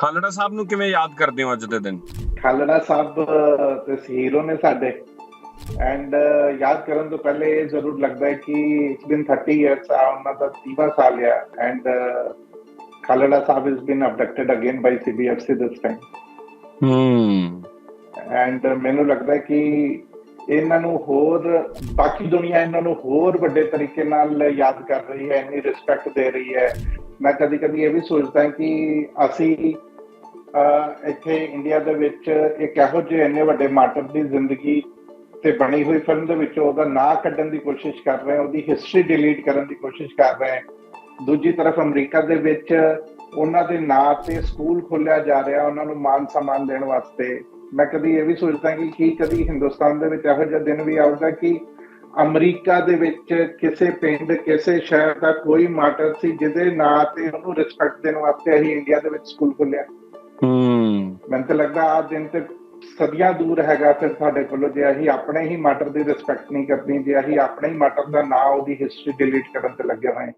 ਖਾਲੜਾ ਸਾਹਿਬ ਨੂੰ ਕਿਵੇਂ ਯਾਦ ਕਰਦੇ ਹੋ ਅੱਜ ਦੇ ਦਿਨ? ਖਾਲੜਾ ਸਾਹਿਬ ਤੇ ਹੀਰੋ ਨੇ ਸਾਡੇ। ਐਂਡ ਯਾਦ ਕਰਨ ਤੋਂ ਪਹਿਲੇ ਇਹ ਜ਼ਰੂਰ ਲੱਗਦਾ ਹੈ ਕਿ ਇਟਸ ਬਿਨ 30 ਇਅਰਸ ਆ ਉਹਨਾਂ ਦਾ 30ਵਾਂ ਸਾਲ ਆ। And Khalra Sahib is been abducted again by CBFC this time ਹੂੰ। ਐਂਡ ਮੈਨੂੰ ਲੱਗਦਾ ਹੈ ਕਿ ਇਹਨਾਂ ਨੂੰ ਹੋਰ ਬਾਕੀ ਦੁਨੀਆ ਇਹਨਾਂ ਨੂੰ ਹੋਰ ਵੱਡੇ ਤਰੀਕੇ ਨਾਲ ਯਾਦ ਕਰ ਰਹੀ ਹੈ ਇੰਨੀ ਰਿਸਪੈਕਟ ਦੇ ਰਹੀ ਹੈ। ਮੈਂ ਕਦੀ ਕਦੀ ਇਹ ਵੀ ਸੋਚਦਾ ਕਿ ਅਸੀਂ ਇੱਥੇ ਇੰਡੀਆ ਦੇ ਵਿੱਚ ਇੱਕ ਇਹੋ ਜਿਹੇ ਇੰਨੇ ਵੱਡੇ ਮਾਰਟਰ ਦੀ ਜ਼ਿੰਦਗੀ ਤੇ ਬਣੀ ਹੋਈ ਫਿਲਮ ਦੇ ਵਿੱਚ ਉਹਦਾ ਨਾਂ ਕੱਢਣ ਦੀ ਕੋਸ਼ਿਸ਼ ਕਰ ਰਹੇ ਹਾਂ, ਉਹਦੀ ਹਿਸਟਰੀ ਡਿਲੀਟ ਕਰਨ ਦੀ ਕੋਸ਼ਿਸ਼ ਕਰ ਰਹੇ ਹਾਂ। ਦੂਜੀ ਤਰਫ ਅਮਰੀਕਾ ਦੇ ਵਿੱਚ ਉਹਨਾਂ ਦੇ ਨਾਂ ਤੇ ਸਕੂਲ ਖੋਲਿਆ ਜਾ ਰਿਹਾ, ਉਹਨਾਂ ਨੂੰ ਮਾਨ ਸਨਮਾਨ ਦੇਣ ਵਾਸਤੇ। ਮੈਂ ਕਦੀ ਇਹ ਵੀ ਸੋਚਦਾ ਕਿ ਕੀ ਕਦੀ ਹਿੰਦੁਸਤਾਨ ਦੇ ਵਿੱਚ ਇਹੋ ਜਿਹਾ ਦਿਨ ਵੀ ਆਊਗਾ ਕਿ ਅਮਰੀਕਾ ਦੇ ਵਿੱਚ ਕਿਸੇ ਪਿੰਡ, ਕਿਸੇ ਸ਼ਹਿਰ ਦਾ ਕੋਈ ਮਾਰਟਰ ਸੀ ਜਿਹਦੇ ਨਾਂ ਤੇ ਉਹਨੂੰ ਰਿਸਪੈਕਟ ਦੇਣ ਵਾਸਤੇ ਅਸੀਂ ਇੰਡੀਆ ਦੇ ਵਿੱਚ ਸਕੂਲ ਖੋਲਿਆ। ਹੂੰ। ਮੈਨੂੰ ਤਾਂ ਲੱਗਦਾ ਆ ਦਿਨ ਤੇ ਸਦੀਆਂ ਦੂਰ ਹੈਗਾ ਫਿਰ ਸਾਡੇ ਕੋਲੋਂ ਜੇ ਅਸੀਂ ਆਪਣੇ ਹੀ ਮਾਰਟਰ ਦੀ ਰਿਸਪੈਕਟ ਨਹੀਂ ਕਰਨੀ, ਜੇ ਅਸੀਂ ਆਪਣੇ ਹੀ ਮਾਰਟਰ ਦਾ ਨਾਂ ਉਹਦੀ ਹਿਸਟਰੀ ਡਿਲੀਟ ਕਰਨ ਤੇ ਲੱਗੇ ਹੋਏ।